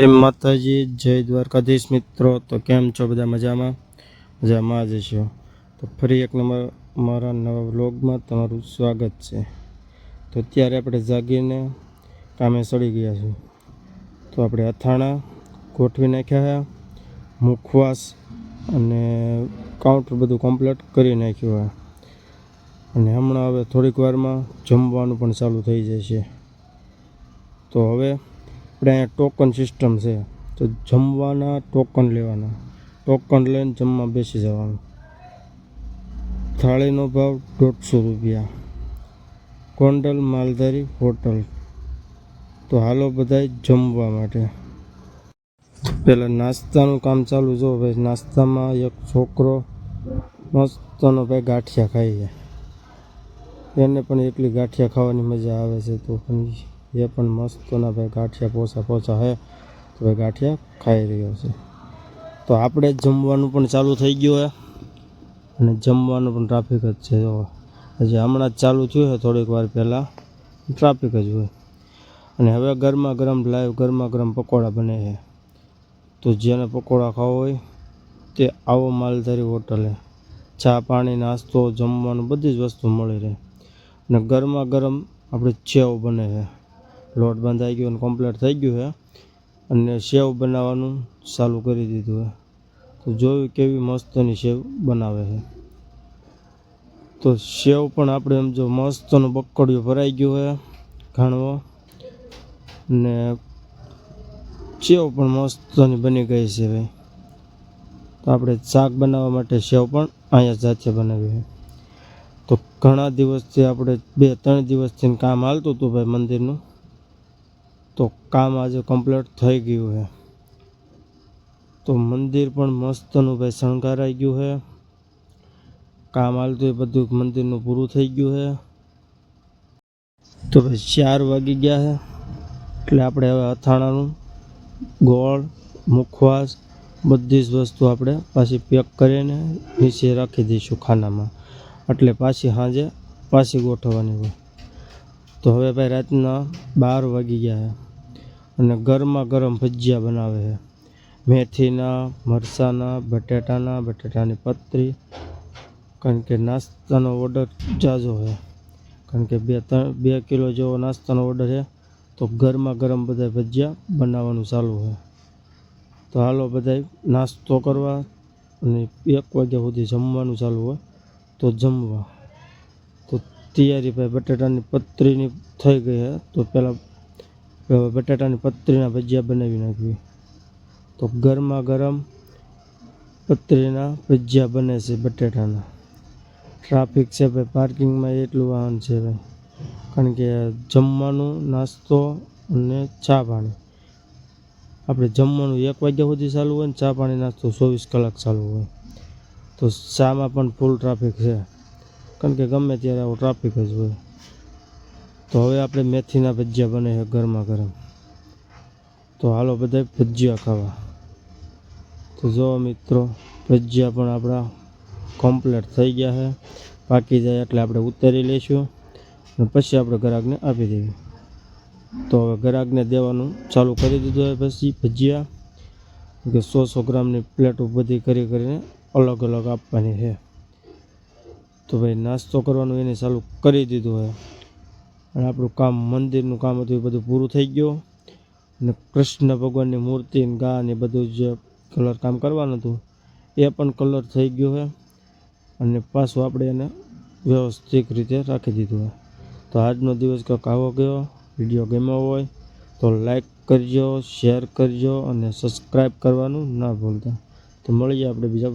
જય માતાજી, જય દ્વારકાધીશ મિત્રો. તો કેમ છો બધા મજામાં? મજામાં જ છો. તો ફરી એક નંબર મારા નવા વ્લોગમાં તમારું સ્વાગત છે. તો અત્યારે આપણે જાગીને કામે સડી ગયા છીએ. તો આપણે અથાણા ગોઠવી નાખ્યા છે, મુખવાસ અને કાઉન્ટર બધું કમ્પ્લીટ કરી નાખ્યું હોય અને હમણાં હવે થોડીક વારમાં જમવાનું પણ ચાલુ થઈ જશે. તો હવે આપણે અહીંયા ટોકન સિસ્ટમ છે, તો જમવાના ટોકન લેવાના. ટોકન લઈને જમવા બેસી જવાનું. થાળીનો ભાવ દોઢસો રૂપિયા. કોંડલ માલધારી હોટલ. તો હાલો બધાય જમવા માટે. પહેલાં નાસ્તાનું કામ ચાલુ જો ભાઈ, નાસ્તામાં એક છોકરો મસ્તનો ભાઈ ગાંઠિયા ખાઈ છે એને પણ એટલી ગાંઠિયા ખાવાની મજા આવે છે તો પણ એ પણ મસ્તના ભાઈ ગાંઠિયા પોસા પોસા હે. તો ભાઈ ગાંઠિયા ખાઈ રહ્યો છે. તો આપણે જમવાનું પણ ચાલુ થઈ ગયું હે. અને જમવાનું પણ ટ્રાફિક જ છે, જો. હજી હમણાં જ ચાલુ થયું છે થોડીક વાર પહેલાં. ટ્રાફિક જ હોય. અને હવે ગરમા ગરમ લાઈવ ગરમા ગરમ પકોડા બને છે. તો જેને પકોડા ખાવા હોય તે આવો માલધારી હોટલે ચા પાણી, નાસ્તો, જમવાનું બધી જ વસ્તુ મળી રહે. અને ગરમા ગરમ આપણે ચેવ બને છે. લોટ બંધાઈ ગયો અને કમ્પ્લીટ થઈ ગયું છે. અને સેવ બનાવવાનું ચાલુ કરી દીધું છે. તો જોયું કેવી મસ્તની સેવ બનાવે છે. તો સેવ પણ આપણે એમ જો મસ્તનો બક્કડિયો ભરાઈ ગયો છે ઘાણવો. ને સેવ પણ મસ્તની બની ગઈ છે ભાઈ. તો આપણે શાક બનાવવા માટે સેવ પણ અહીંયા જાતે બનાવી છે. તો ઘણા દિવસથી આપણે બે ત્રણ દિવસથી કામ હાલતું હતું ભાઈ મંદિરનું. તો કામ આજે કમ્પ્લીટ થઈ ગયું છે. તો મંદિર પણ મસ્તનું ભાઈ શણગારાઈ ગયું છે. કામ હાલતું એ બધું મંદિરનું પૂરું થઈ ગયું છે. તો ભાઈ ચાર વાગી ગયા છે. એટલે આપણે હવે અથાણાનું ગોળ, મુખવાસ, બધી જ વસ્તુ આપણે પાછી પેક કરીને નીચે રાખી દઈશું ખાનામાં. એટલે પાછી સાંજે પાછી ગોઠવવાની હોય. તો હવે ભાઈ રાતના બાર વાગી ગયા છે અને ગરમા ગરમ ભજીયા બનાવે છે. મેથીના, મરચાંના, બટેટાના, બટેટાની પતરી, કારણ કે નાસ્તાનો ઓર્ડર જાજો છે. કારણ કે બે ત્રણ, બે કિલો જેવો નાસ્તાનો ઓર્ડર છે. તો ગરમા ગરમ બધા ભજીયા બનાવવાનું ચાલુ છે. તો હાલો બધા નાસ્તો કરવા અને એક વાગ્યા સુધી જમવાનું ચાલુ હોય તો જમવા. તૈયારી ભાઈ બટાટાની પતરીની થઈ ગઈ છે તો પહેલાં બટાટાની પતરીના ભજીયા બનાવી નાખવી. તો ગરમા ગરમ પતરીના ભજીયા બને છે બટેટાના. ટ્રાફિક છે ભાઈ પાર્કિંગમાં એટલું વાહન છે ભાઈ. કારણ કે જમવાનું નાસ્તો અને ચા પાણી. આપણે જમવાનું એક વાગ્યા સુધી ચાલુ હોય ને ચા પાણી નાસ્તો ચોવીસ કલાક ચાલુ હોય. તો ચામાં પણ ફૂલ ટ્રાફિક છે. કારણ કે ગમે ત્યારે આવો ટ્રાફિક જ હોય. તો હવે આપણે મેથીના ભજીયા બને છે ગરમા ગરમ. તો હાલો બધા ભજીયા ખાવા. તો જો મિત્રો, ભજીયા પણ આપણા કમ્પ્લીટ થઈ ગયા છે. પાકી જાય એટલે આપણે ઉતારી લઈશું. અને પછી આપણે ગ્રાહકને આપી દેવી તો હવે ગ્રાહકને દેવાનું ચાલુ કરી દીધું હોય પછી ભજીયા. કે સો સો ગ્રામની પ્લેટો બધી કરી કરીને અલગ અલગ આપવાની છે. તો ભાઈ નાસ્તો કરવાનું એને ચાલુ કરી દીધું હોય અને આપણું કામ, મંદિરનું કામ હતું એ બધું પૂરું થઈ ગયું. અને કૃષ્ણ ભગવાનની મૂર્તિ ગા ને બધું જે કલર કામ કરવાનું હતું. એ પણ કલર થઈ ગયો હોય અને પાછું આપણે એને વ્યવસ્થિત રીતે રાખી દીધું હોય તો આજનો દિવસ કંઈક આવો ગયો, વીડિયો ગમ્યો હોય તો લાઈક કરજો, શેર કરજો અને સબસ્ક્રાઈબ કરવાનું ના ભૂલતા. તો મળીએ આપણે બીજા